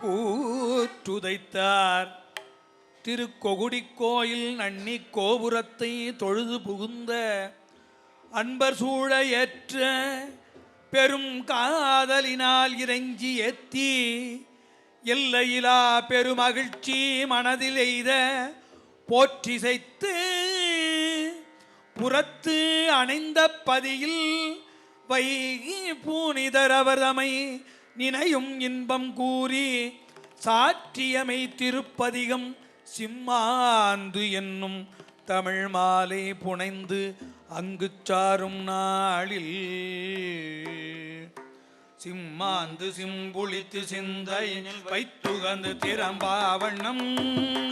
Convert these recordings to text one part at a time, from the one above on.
கூற்றுதைத்தார். திருக்கொகுடி கோயில் நன்னி கோபுரத்தை தொழுது புகுந்த அன்பர் சூழ ஏற்ற பெரும் காதலினால் இறைஞ்சி ஏத்தி எல்லையிலா பெருமகிழ்ச்சி மனதில் எய்த போற்றிசைத்து புறத்து அணைந்த பதியில் வைகி பூனிதரவர்தமை நினையும் இன்பம் கூறி சாற்றியமை திருப்பதிகம் சிம்மாந்து என்னும் தமிழ் மாலை புனைந்து அங்கு சாரும் நாளில். சிம்மாந்து சிம்புளித்து சிந்தையினில் வைத்துகந்து திறம்பாவண்ணம்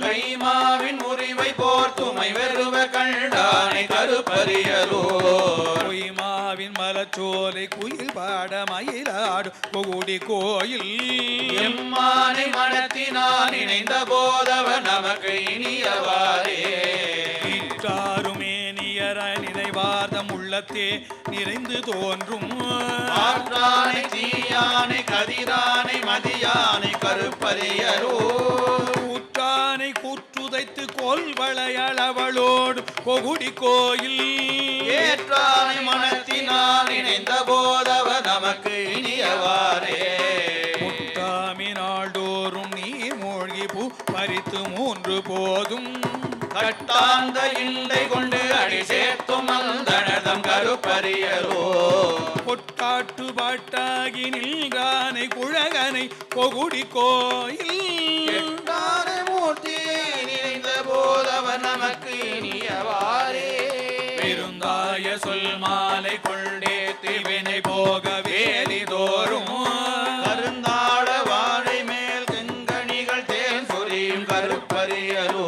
கைமாவின் முறிவை போர்த்துமை வெறுவ கண்டானை கருப்பரியரோ மலச்சோலை குயில் பாட மயிலாடு கொகுடி கோயில். எம்மானை மனத்தினான் இணைந்த போதவர் நமக்கு இனியவாரே ஈற்றாருமே நியர நினைவார்தம் உள்ளத்தே நிறைந்து தோன்றும். ஆற்றானை தீயானை கதிரானை மதியானை கருப்பரியரோ. கொகுடி கோயில். ஏற்றானை மனத்தினால் இணைந்த போதவர் நமக்கு இனியவாரே முட்டாமி நாள்தோறும் நீர் மூழ்கி பூ பறித்து மூன்று போதும். கட்டாந்த இண்டை கொண்டு அடி சேர்த்தும் அந்தனதம் கருப்பரியரோ. பொட்டாட்டு பாட்டாகி நின்றானை குழகனை கொகுடி கோயில். பெருந்தாய சொல் மாலை கொண்டே திவினை போக வேலி தோறும். கருந்தாழ வாழை மேல் செங்கனிகள் தேன் சொரியும் கருப்பரியரோ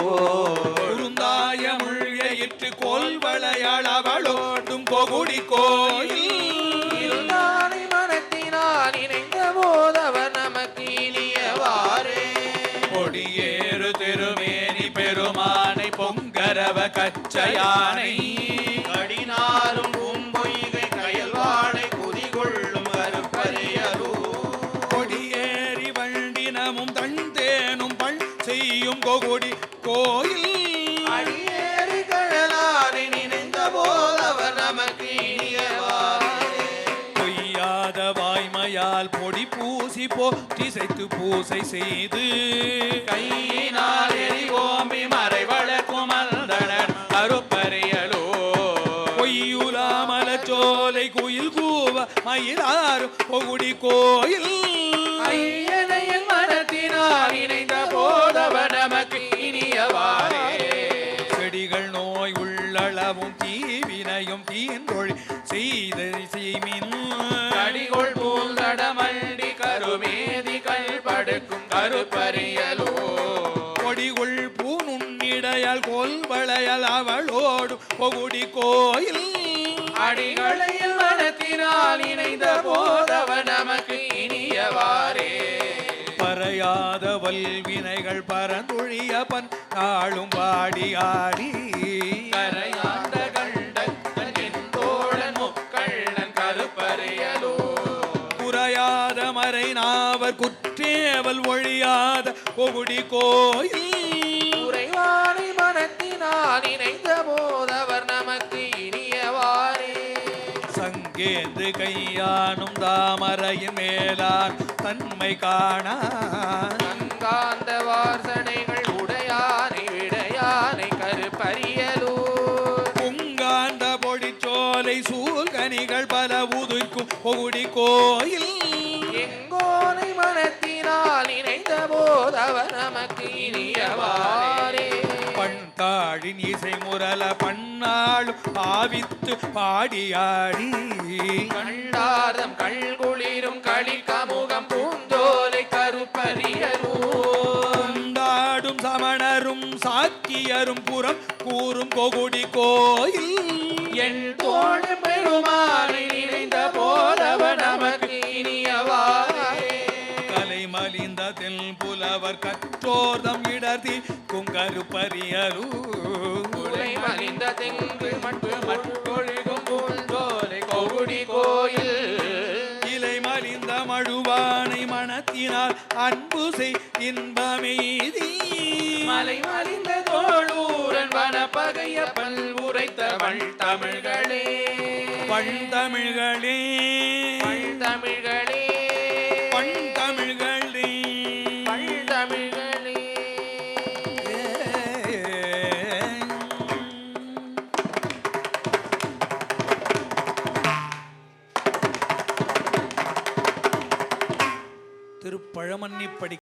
குறுந்தாய முழ்கையிற்று கோல்வளையளவளோடும் கொகுடி கோயில். இருந்தானை மனத்தினால் இணைந்த போதவர் நமக்கு இனியவாரே கொடியேறு திருமேனி பெருமானை பொங்கரவ கச்சயானை. கொகுடி கோயில். அடியேறி கழலாரை நினைந்த போதவர் நமக்கு இனியவாரே பொய்யாத வாய்மையால் பொடி பூசி போற்றிசைத்து பூசை செய்து. கையினால் எரிவோம்பி மறை வளர்க்கும் அந்தனர் கருப்பறியலோ பொய்யுலாமல சோலை குயில் கூவ மயிலாறு கோயில். ஐயனையின் மனத்தினால் இணைந்த போதவர் நமக்கு இனியவாரே செடிகள் நோய் உள்ளளவும் தீவினையும் தீன்றொழி செய்த செய்மின். கடிகொள் பூந்தடமண்டி கருமேதி படுக்கும் கருப்பறியலோ கொடிகுள் பூனுன்னிடையால் கொல்வளையல் அவளோடு கோயில். அடிகளையில் மனத்தினால் இணைந்த பறையாத வல்வினைகள் பரந்தொழிய பன் நாளும் பாடி ஆடி. கரையாண்ட கண்டத்தன் என் தோழன் முக்கள்ளன் கருப்பறியலோ குறையாத மறை நாவர் குற்றேவல் ஒழியாத கொகுடி கோயில். உறைவானை மனத்தினால் இணைந்த போதவர் நமக்கு இனியவாரே சங்கேந்து கையானும் தாமரையின் மேலான் தன்மை காணா வாசனைகள் உடையானை விடையானை கருப்பறியலூர் பொங்காண்ட பொடிச்சோலை சூழ்கனிகள் பல உதிர்க்கும் கொகுடி கோயில். எங்கோனை மனத்தினால் இணைந்த போதவர் நமக்கு இனியவாரே பண்தாழின் இசை முரல பன்னாளும் ஆவித்து பாடியாடி. கண்டாதம் கள்குளிரும் பூந்தோலை சாக்கியரும் புறம் கூறும் கொகுடி கோயில். என் தோழ பெருமானை இணைந்த போதவர் நமக்கு இனியவாரே கலை மலிந்த தெல் புலவர் கற்றோர்தம் இடர்தி குங்கருப்பரியலூ உலை மலிந்த தெங்கு மட்டு மட்டொழுகும் மனத்தினால் அன்பு செய் இன்பமெய்தி மலை மறிந்த தோழூரன் வனப்பகைய பல் உரைத்தவள் தமிழ்களே பண்தமிழ்களே தமிழ்களே பண்தமிழ்களே திருப்பழமன்னிப்படி